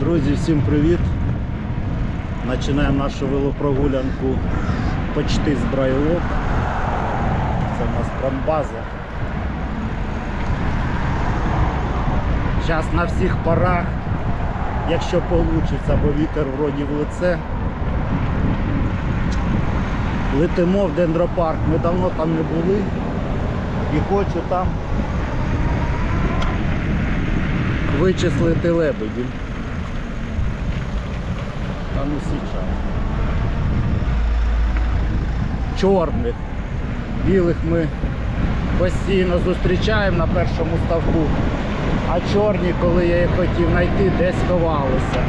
Друзі, всім привіт! Починаємо нашу велопрогулянку почти з Брайлок. Це у нас промбаза. Зараз на всіх парах, якщо вийде, бо вітер вроді в лице. Летимо в дендропарк. Ми давно там не були і хочу там вичислити лебедів. Та ну сейчас. Чорних. Білих ми постійно зустрічаємо на першому ставку, а чорні, коли я їх хотів знайти, десь ховалися.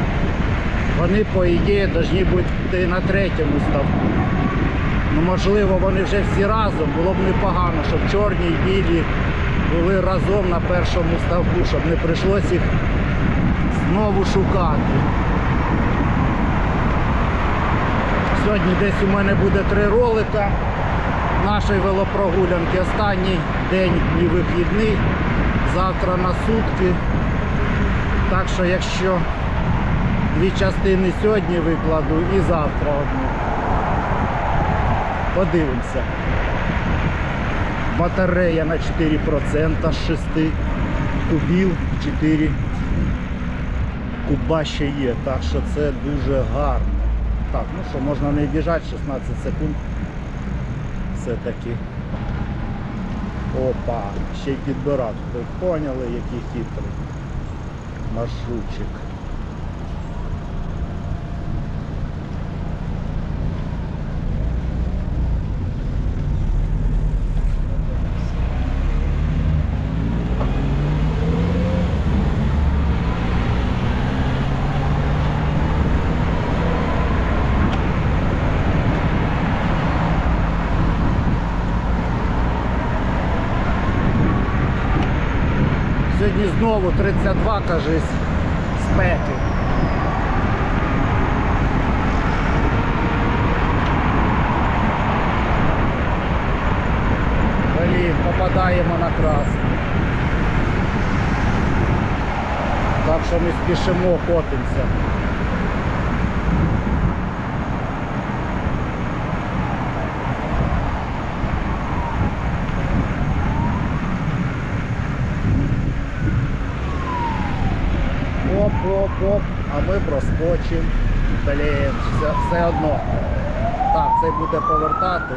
Вони, по ідеї, повинні бути на третьому ставку. Ну, можливо, вони вже всі разом, було б непогано, щоб чорні і білі були разом на першому ставку, щоб не прийшлося їх знову шукати. Сьогодні десь у мене буде три ролика нашої велопрогулянки. Останній день і вихідний, завтра на сутки. Так що якщо дві частини сьогодні викладу і завтра одну. Подивимося. Батарея на 4% з 6 кубів, 4 куба ще є, так що це дуже гарно. Так, ну що, можна не біжати 16 секунд. Все-таки. Опа, ще й підбирати. Ви поняли, який хитрий маршрутчик. Сьогодні знову 32, кажись, спеки. Блін, попадаємо на красу. Так що ми спішимо, котимося. Оп-оп-оп, а ми проскочимо. Блін, все, все одно. Так, це буде повертати.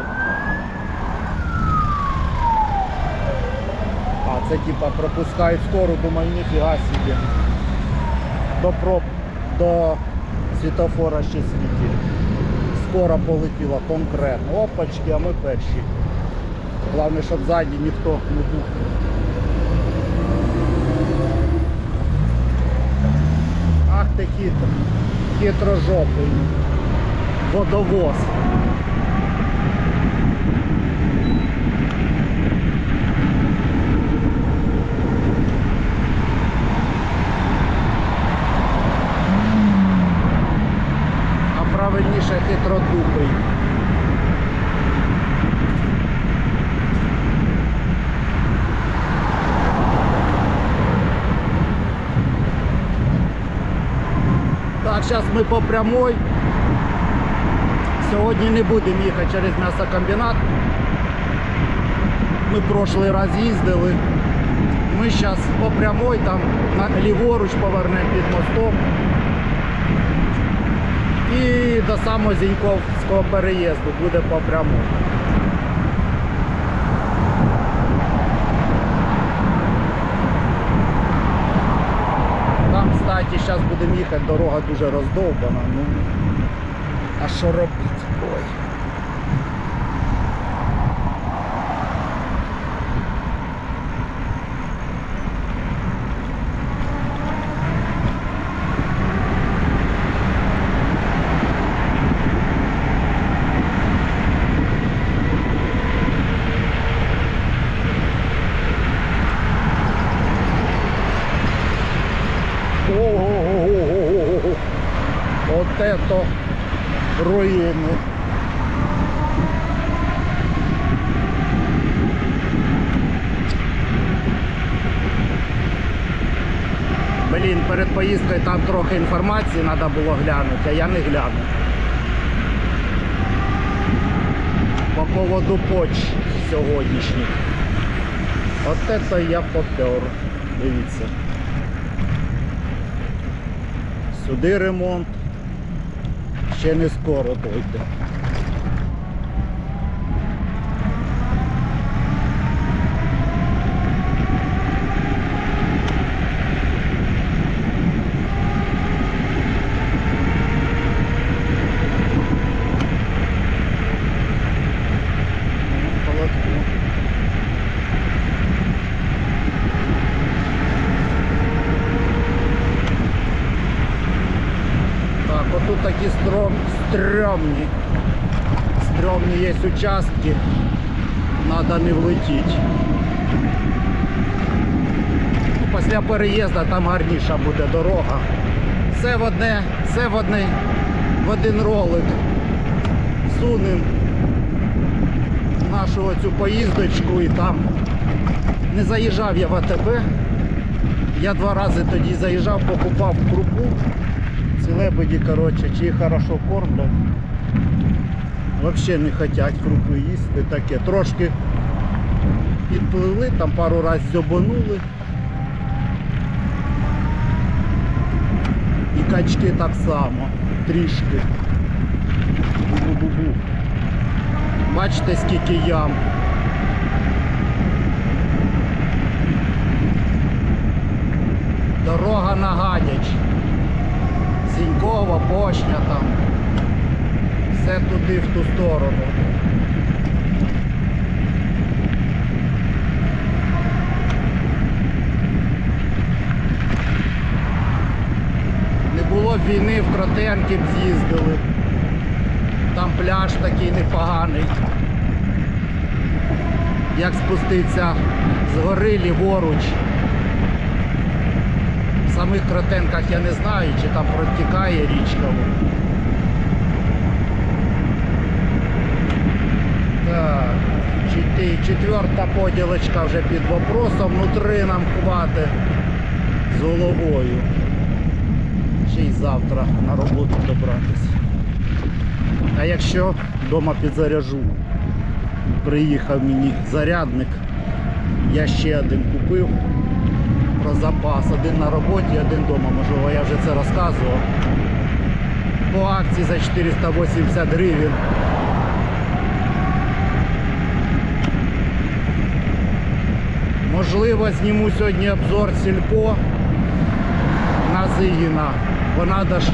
А, це типа пропускають скору, думаю, ніфіга собі. До проб, до світофора ще світить. Скоро полетіла конкретно. Опачки, а ми перші. Головне, щоб ззаді ніхто не був. Ти хитро, хитрожопий водовоз. А правильніше хитродупий. Так, зараз ми по прямой. Сьогодні не будемо їхати через м'ясокомбінат. Ми прошлий раз їздили. Ми зараз по прямой, там на ліворуч повернемо під мостом. І до самого Зіньковського переїзду буде по прямой. Кстати, зараз будемо їхати, дорога дуже роздовбана. Ну, а що робити? Ой. Ого-го-го-го-го-го. Вот это руїни. Блін, перед поїздкою там трохи інформації треба було глянути, а я не глянув. По поводу поч сьогоднішніх. От це я попер. Дивіться. Сюди ремонт. Ще не скоро дойде. Є участки. Надо не влетіти. Ну, Після переїзду там гарніша буде дорога. Все в одне, все в одне, в один ролик. Сунем нашу оцю поїздочку і там не заїжджав я в АТБ. Я два рази тоді заїжджав, покупав крупу. Ці лебеді, коротше, чи їх хорошо кормлять. Взагалі не хочуть крупи їсти таке. Трошки підпливли, там пару разів зьобанули. І качки так само, трішки. Бу-бу-бу-бу. Бачите, скільки ям. Дорога на Гадяч. Зінькова, Пошня там. Все туди в ту сторону. Не було війни в Кротенки б з'їздили. Там пляж такий непоганий. Як спуститися з гори ліворуч. В самих Кротенках я не знаю, чи там протікає річка. Так, чет- четверта поділочка вже під вопросом, внутри нам хватить з головою. Ще й завтра на роботу добратися. А якщо вдома підзаряжу, приїхав мені зарядник, я ще один купив про запас. Один на роботі, один вдома. Можливо, я вже це розказував. По акції за 480 гривень. Можливо, зніму сьогодні обзор сільпо на Зигіна, бо треба ж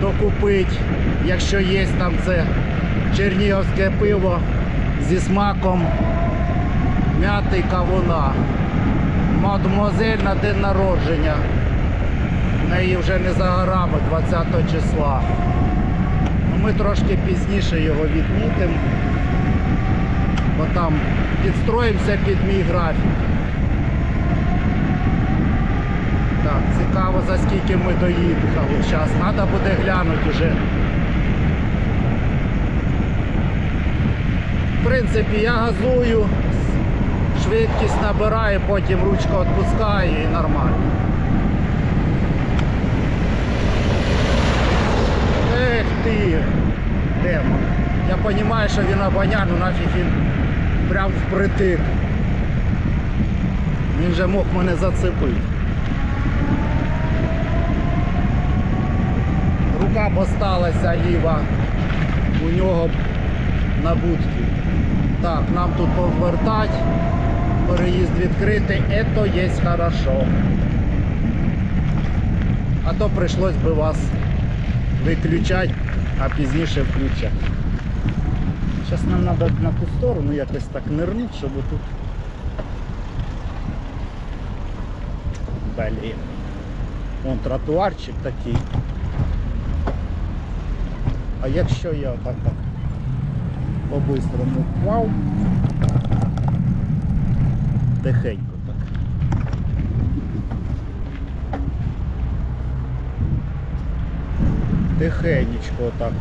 докупити, якщо є там це чернігівське пиво зі смаком м'яти кавуна. Мадмуазель на день народження. В неї вже не за горами 20 числа. Ми трошки пізніше його відмітимо, бо там підстроїмося під мій графік. Так, цікаво за скільки ми доїхали. Зараз треба буде глянути вже. В принципі, я газую, швидкість набираю, потім ручка відпускаю і нормально. Ех ти, демон. Я розумію, що він обоняє, ну нафіг він прям впритик. Він же мог мене зацепити. Рука осталася ліва у нього на будці. Так, нам тут повертати, переїзд відкритий, це є хорошо. А то прийшлось би вас виключати, а пізніше включати. Зараз нам треба на ту сторону якось так нирнути, щоб тут. Блін. Вон тротуарчик такий. А якщо я отак так по-бистрому впав, тихенько так. Тихенечко так.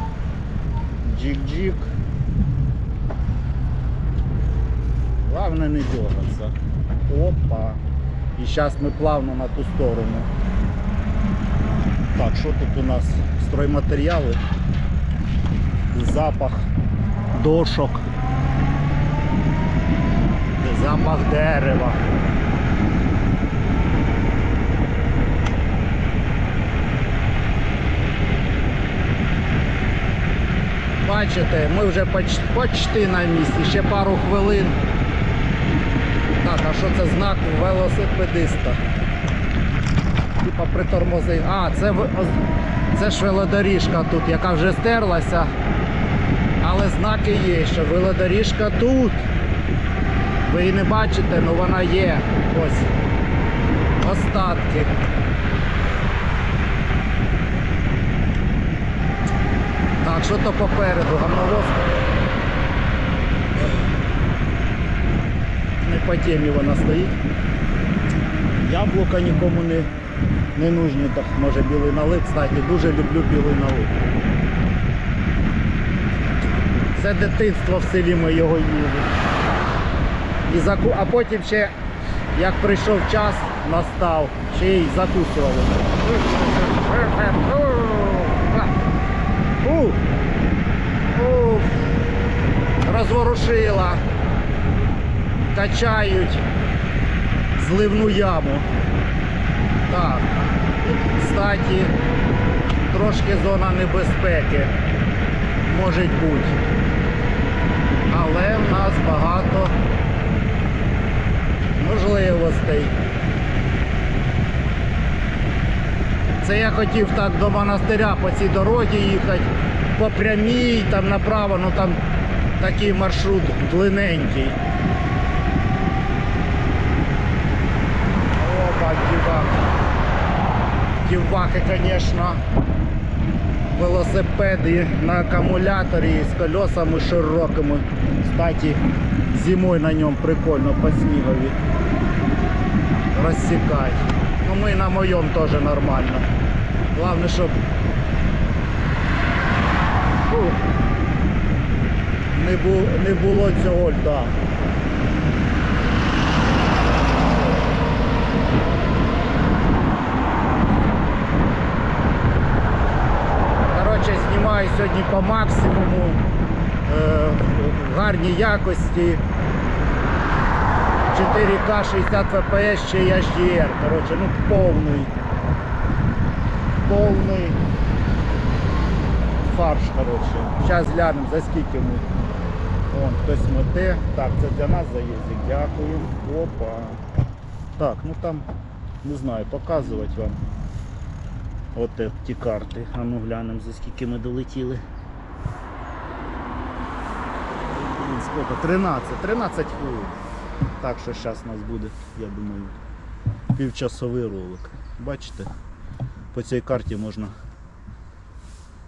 Джик-джик. Главное не дергаться. Опа. І зараз ми плавно на ту сторону Так, що тут у нас? Стройматеріали, запах дошок, запах дерева. Бачите, ми вже поч- почти на місці, ще пару хвилин. Так, а що це знак велосипедиста? Типа притормози. А, це, це ж велодоріжка тут, яка вже стерлася. Але знаки є, що велодоріжка тут. Ви її не бачите, але вона є. Ось. Остатки. Так, що то попереду, гамновоз. Не по темі вона стоїть. Яблука нікому не, не нужні, так може білий налив. Кстати, дуже люблю білий налив. Це дитинство в селі ми його. І заку... А потім ще, як прийшов час, настав, ще й закусували. У! У! Розворушила. Качають зливну яму. Так. Кстати, трошки зона небезпеки. Може бути. Але в нас багато можливостей. Це я хотів так до монастиря по цій дорозі їхати, по прямій, там направо, ну там такий маршрут длинненький. Опа, дівак. Діваки, звісно, велосипеди на акумуляторі з колесами широкими. Кстати, зимою на ньому прикольно по снігові розсікати. Ну ми на моєму теж нормально. Главное, бу... не було цього льда. Коротше, сьогодні по максимуму е, в гарній якості. 4К 60 FPS ще й HDR. Коротше, ну повний. Повний фарш, коротше. Зараз глянемо за скільки ми. Вон, хтось мете. Так, це для нас заїздик. Дякую. Опа. Так, ну там, не знаю, показувати вам. От е, ті карти. А ну глянемо за скільки ми долетіли. Скільки? 13. 13 хвилин. Так що зараз у нас буде, я думаю, півчасовий ролик. Бачите, по цій карті можна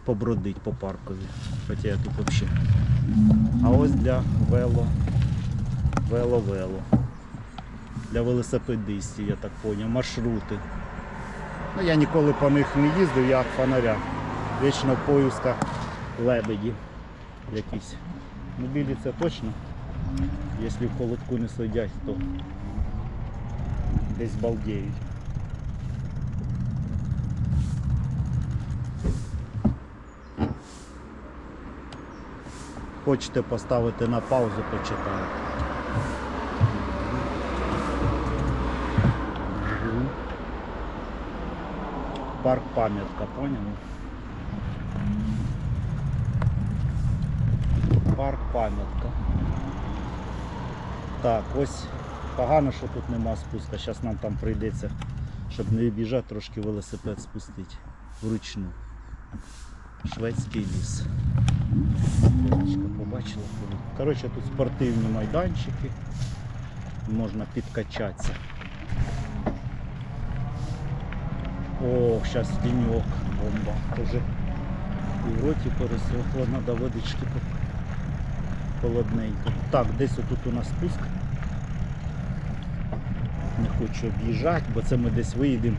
побродити по паркові. Хоча я тут взагалі. А ось для вело, вело-вело. Для велосипедистів, я так зрозумів, маршрути. Ну, я ніколи по них не їздив, я фонаря. Вічно в поїздках лебеді якісь. Ну білі це точно. Якщо в холодку не сидять, то десь балдеють. Хочете поставити на паузу, почитаю. Парк пам'ятка, поняли? Парк пам'ятка. Так, ось погано, що тут нема спуска. Зараз нам там прийдеться, щоб не обіжати, трошки велосипед спустити вручну. Шведський ліс. Побачила. Коротше, тут спортивні майданчики. Можна підкачатися. О, зараз тіньок, бомба. Уже і в роті пересохло, треба водички холодненько. Так, десь отут у нас спуск. Не хочу об'їжджати, бо це ми десь виїдемо.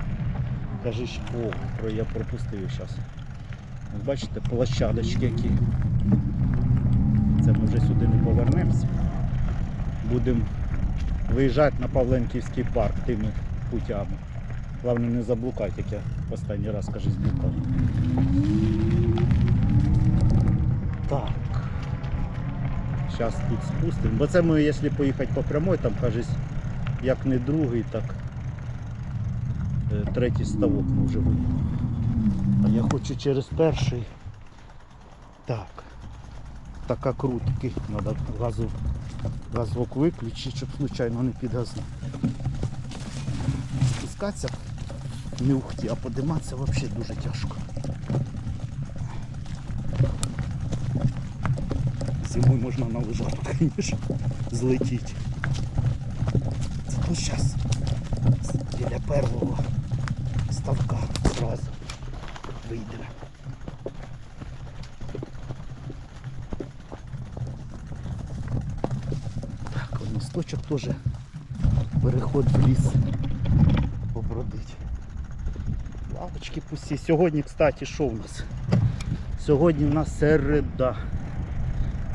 Кажеш, о, я пропустив зараз. Бачите, площадочки які. Це ми вже сюди не повернемося. Будемо виїжджати на Павленківський парк тими путями. Головне не заблукати, як я останній раз каже зблукав. Так. Зараз тут спустимо. Бо це ми, якщо поїхати по прямой, там кажуть, як не другий, так е, третій ставок вже виїхали. А я хочу через перший. Так. Така крутки. Треба газу, газок виключити, щоб случайно не підгазнути. Спускатися не а подиматися взагалі дуже тяжко. Зимою можна на лежаку, звісно, злетіти. Зато зараз біля першого ставка зразу вийдемо. Так, місточок теж переход в ліс Лавочки пусті. Сьогодні, кстати, що у нас? Сьогодні у нас середа.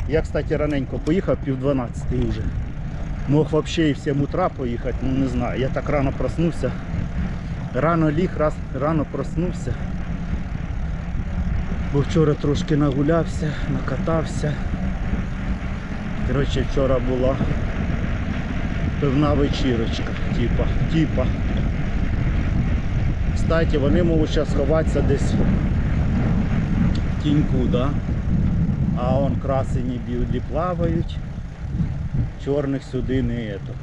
Я, кстати, раненько поїхав, пів 12 вже. Мог взагалі і в 7 утра поїхати, ну не знаю. Я так рано проснувся. Рано ліг, раз, рано проснувся. Бо вчора трошки нагулявся, накатався. Коротше, вчора була певна вечірочка, типа, типа. Кстати, вони можуть зараз ховатися десь в тіньку, да? А он красені білі плавають, чорних сюди не ето.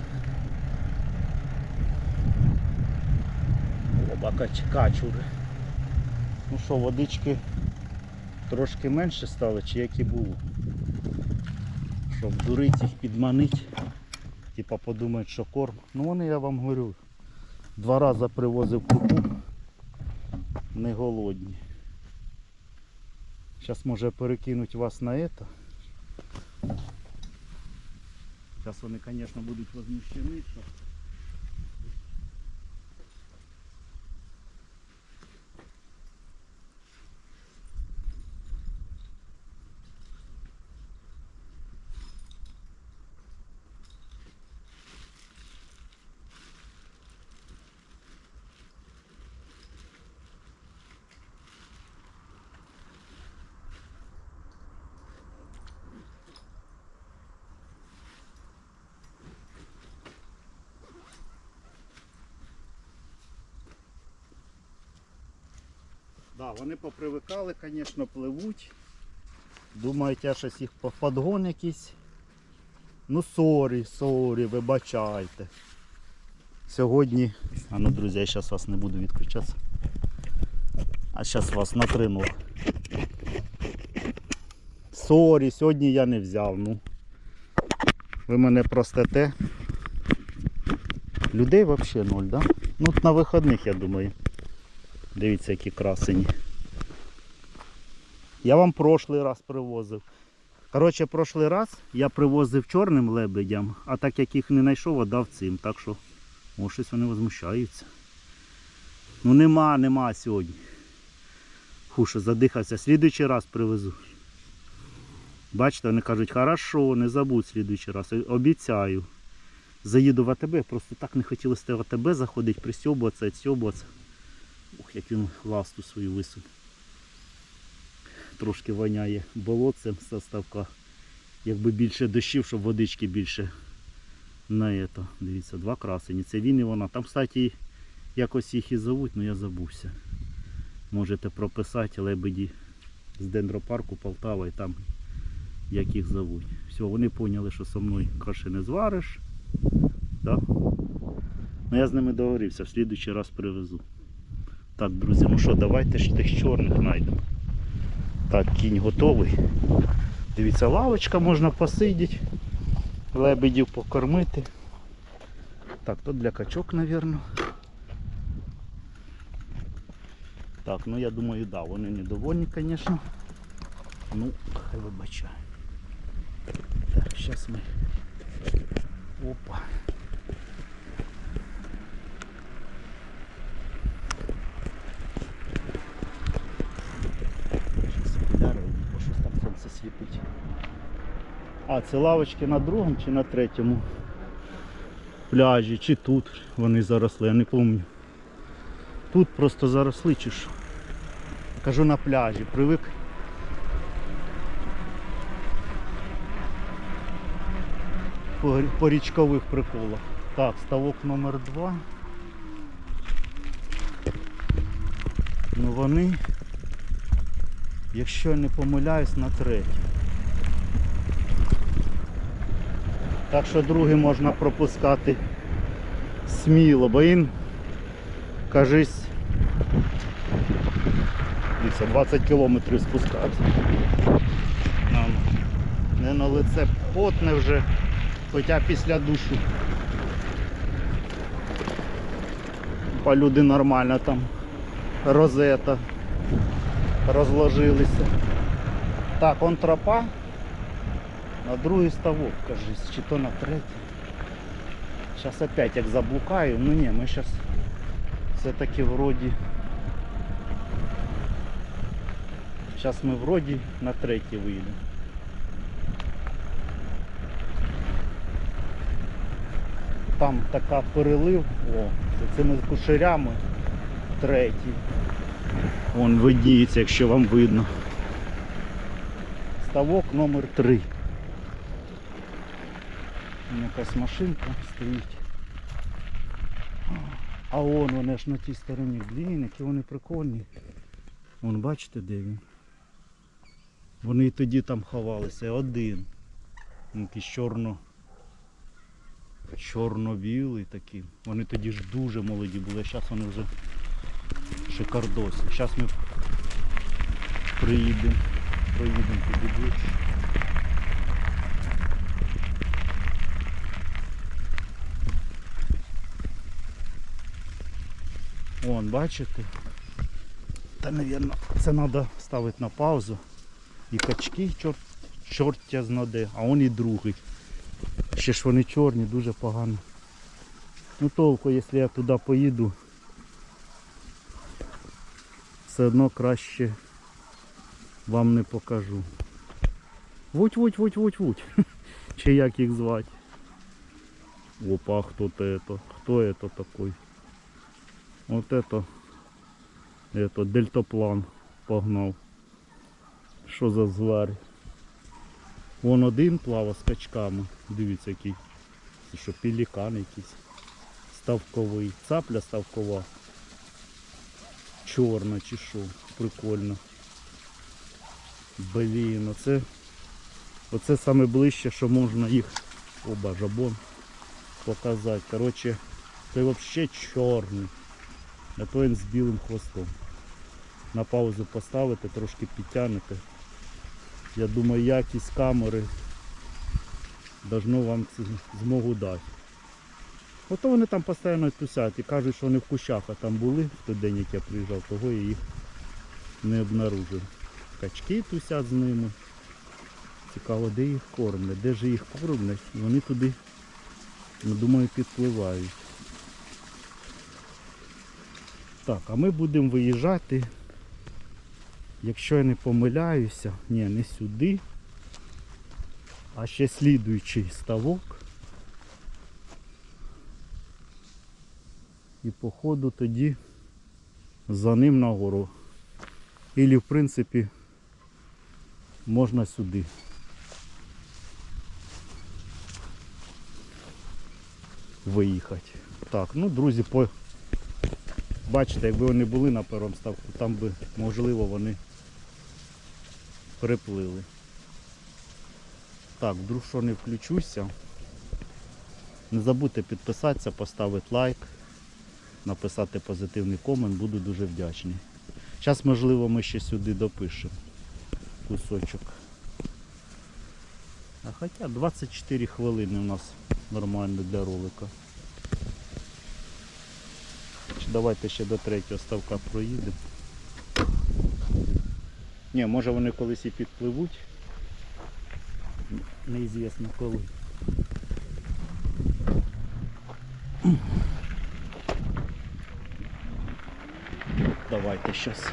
Качури. Ну що, водички трошки менше стало, чи як і було. Щоб дурити їх, підманити. Типа подумають, що корм. Ну вони я вам говорю. Два рази привозив купу. Не голодні. Зараз може перекинуть вас на это. Зараз вони, звісно, будуть возмущені, що Да, вони попривикали, звісно, пливуть. Думають, я щось їх по- подгон якийсь. Ну сорі, сорі, вибачайте. Сьогодні. А ну, друзі, я зараз вас не буду відключатися. А зараз вас натринув. Сорі, сьогодні я не взяв. Ну. Ви мене простите. Людей взагалі ноль, да? Ну на вихідних, я думаю. Дивіться, які красені. Я вам прошлий раз привозив. Коротше, прошлий раз я привозив чорним лебедям, а так як їх не знайшов, отдав цим. Так що, о, щось вони возмущаються. Ну нема, нема сьогодні. Хуше, задихався. Слідуючий раз привезу. Бачите, вони кажуть, хорошо, не забудь слідуючий раз. Обіцяю. Заїду в АТБ, просто так не хотілося в АТБ заходити, присьобуватися, відсьобуватися. Ох, як він ласту свою висунув. Трошки воняє болотцем з ставка. Якби більше дощів, щоб водички більше на ето. Дивіться, два красені. Це він і вона. Там, кстати, якось їх і зовуть, але я забувся. Можете прописати лебеді з дендропарку Полтава і там як їх зовуть. Все, вони поняли, що со мною каші не звариш. Да? Ну я з ними договорився, в слідуючий раз привезу. Так, друзі, ну що, давайте ж тих чорних знайдемо. Так, кінь готовий. Дивіться, лавочка можна посидіти, лебедів покормити. Так, тут для качок, мабуть. Так, ну я думаю, да, вони недовольні, звісно. Ну, хай вибачаю. Так, зараз ми. Опа. Щас окуляри, бо щось там сонце світить. А, це лавочки на другому чи на третьому пляжі, чи тут вони заросли, я не пам'ятаю. тут просто заросли чи що. Кажу на пляжі, привик. По, по річкових приколах. Так, ставок номер 2 Ну вони, якщо я не помиляюсь, на третій. Так що другий можна пропускати сміло, бо він, кажись, дивіться, 20 кілометрів спускатися. Нам не на лице потне вже, хоча після душу. По люди нормально там розета розложилися. Так, он тропа на другий ставок, кажись, чи то на третій. Зараз опять як заблукаю, ну ні, ми зараз все-таки вроді. Зараз ми вроді на третій вийдемо. Там така перелив, о, за цими кушерями третій. Вон видніється, якщо вам видно. Ставок номер 3 Якась машинка стоїть. А вон вони ж на тій стороні. Блін, які вони прикольні. Вон бачите де він? Вони і тоді там ховалися. Один. Якийсь чорно. Чорно-білий такий. Вони тоді ж дуже молоді були, зараз вони вже шикардосі. Зараз ми приїдемо. Проїдемо туди ближче. Вон, бачите? Та, мабуть, це треба ставити на паузу. І качки, чорт, чорт знаде, а он і другий. Ще ж вони чорні, дуже погано. Ну толку, якщо я туди поїду, все одно краще вам не покажу. Вуть, вуть, вуть, вуть, вуть. Чи як їх звати? Опа, хто то это? Хто это такой? Вот это, это дельтаплан погнав. Що за зварь? Вон один плава з качками. Дивіться який. Це що, якийсь. Ставковий. Цапля ставкова. Чорна чи що. Прикольно. Блін, оце. Оце саме ближче, що можна їх. Оба жабон показати. Коротше, це взагалі чорний. А то він з білим хвостом. На паузу поставити, трошки підтягнете. Я думаю, якість камери должно вам змогу дати. Ото вони там постійно тусять і кажуть, що вони в кущах а там були в той день, як я приїжджав, того я їх не обнаружив. Качки тусять з ними. Цікаво, де їх кормлять, де ж їх кормлять, вони туди, думаю, підпливають. Так, а ми будемо виїжджати, якщо я не помиляюся, ні, не сюди, а ще слідуючий ставок. І походу тоді за ним нагору. Ілі в принципі можна сюди. Виїхати. Так, ну друзі, по Бачите, якби вони були на першому ставку, там би, можливо, вони приплили. Так, вдруг що не включуся. Не забудьте підписатися, поставити лайк, написати позитивний комент, буду дуже вдячний. Зараз, можливо, ми ще сюди допишемо кусочок. А хоча 24 хвилини у нас нормально для ролика. Давайте ще до третього ставка проїдемо. Ні, може вони колись і підпливуть. Неізвісно коли. Давайте щас.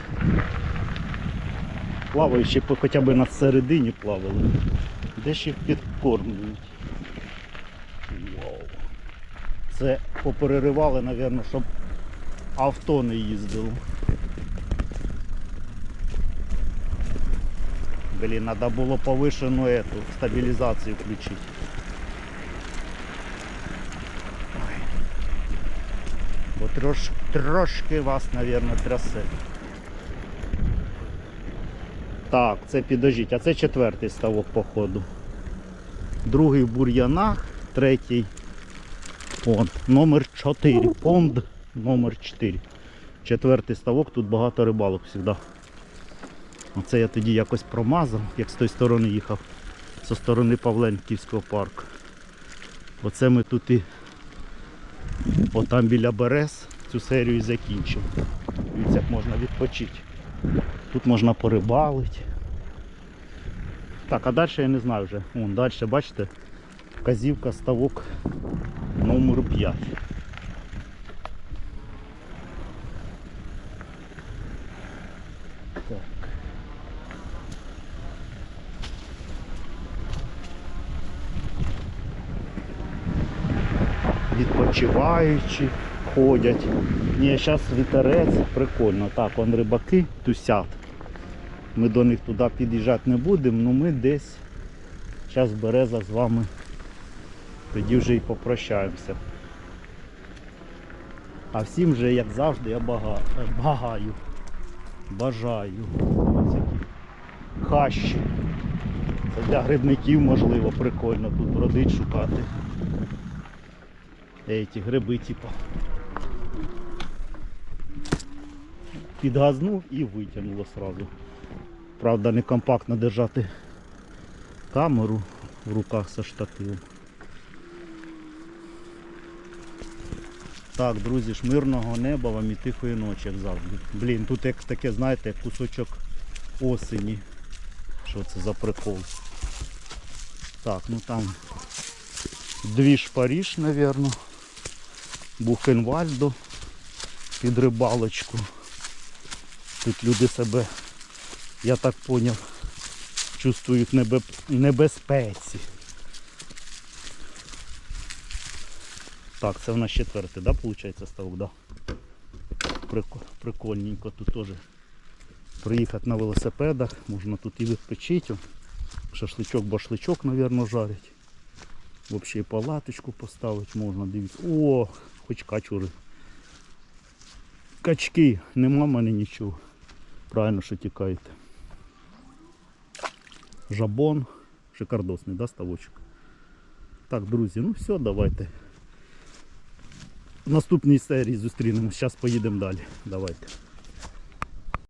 Плаваючи хоча б на середині плавали. Де ж їх підкормлюють? Вау. Це попереривали, мабуть, щоб авто не їздило. Блін, треба було повишену эту, стабілізацію включити. Бо трош, трошки вас, мабуть, трясе. Так, це підождіть, а це четвертий ставок походу. Другий в бур'янах, третій Понд. Номер 4. Понд номер 4. Четвертий ставок, тут багато рибалок завжди. Оце я тоді якось промазав, як з тої сторони їхав, зі сторони Павленківського парку. Оце ми тут і отам біля Берез цю серію і закінчив. Дивіться, як можна відпочити. Тут можна порибалити. Так, а далі я не знаю вже. Вон далі, бачите, вказівка ставок номер 5. Так. Відпочиваючи ходять. Ні, зараз вітерець, прикольно. Так, вон рибаки тусять. Ми до них туди під'їжджати не будемо, але ми десь зараз береза з вами тоді вже і попрощаємося. А всім же, як завжди, я бага... багаю. Бажаю. Хащі. Це для грибників можливо прикольно тут бродить шукати. Еті гриби типа. Підгазнув і витягнуло сразу. Правда не компактно держати камеру в руках со штативом. Так, друзі, ж мирного неба вам і тихої ночі, як завжди. Блін, тут як таке, знаєте, як кусочок осені. Що це за прикол? Так, ну там дві Паріж, напевно. Бухенвальдо під рибалочку. Тут люди себе, я так поняв, чувствують небе... небезпеці. Так, це в нас четвертий, да, виходить, ставок, да? Прикольненько тут теж приїхати на велосипедах, можна тут і відпочити. Шашличок, башличок, мабуть, жарить. Взагалі палаточку поставити можна, дивіться. О, хоч качури. Качки, нема в мене нічого. Правильно, що тікаєте. Жабон, шикардосний, да, ставочок? Так, друзі, ну все, давайте. В наступній серії зустрінемось. Зараз поїдемо далі. Давайте.